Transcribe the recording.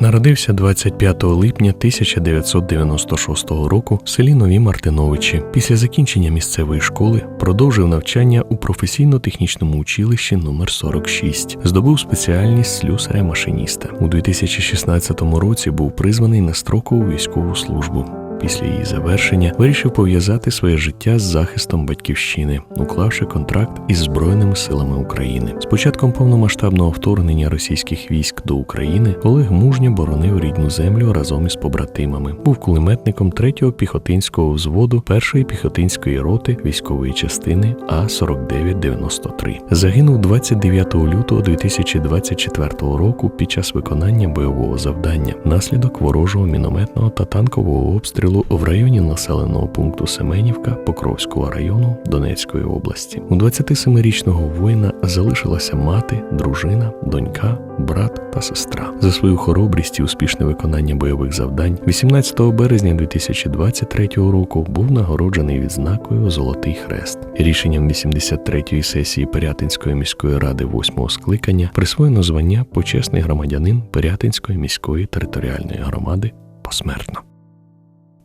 народився 25 липня 1996 року в селі Нові Мартиновичі. Після закінчення місцевої школи продовжив навчання у професійно-технічному училищі номер 46 Здобув спеціальність слюсаря-машиніста. У 2016 році був призваний на строкову військову службу. Після її завершення вирішив пов'язати своє життя з захистом батьківщини, уклавши контракт із Збройними силами України. З початком повномасштабного вторгнення російських військ до України Олег мужньо боронив рідну землю разом із побратимами. Був кулеметником 3-го піхотинського взводу 1-ї піхотинської роти військової частини А 4993 Загинув 29 лютого 2024 року під час виконання бойового завдання внаслідок ворожого мінометного та танкового обстрілу в районі населеного пункту Семенівка Покровського району Донецької області. У 27-річного воїна залишилася мати, дружина, донька, брат та сестра. За свою хоробрість і успішне виконання бойових завдань 18 березня 2023 року був нагороджений відзнакою Золотий Хрест. Рішенням 83-ї сесії Пирятинської міської ради 8-го скликання присвоєно звання почесний громадянин Пирятинської міської територіальної громади посмертно.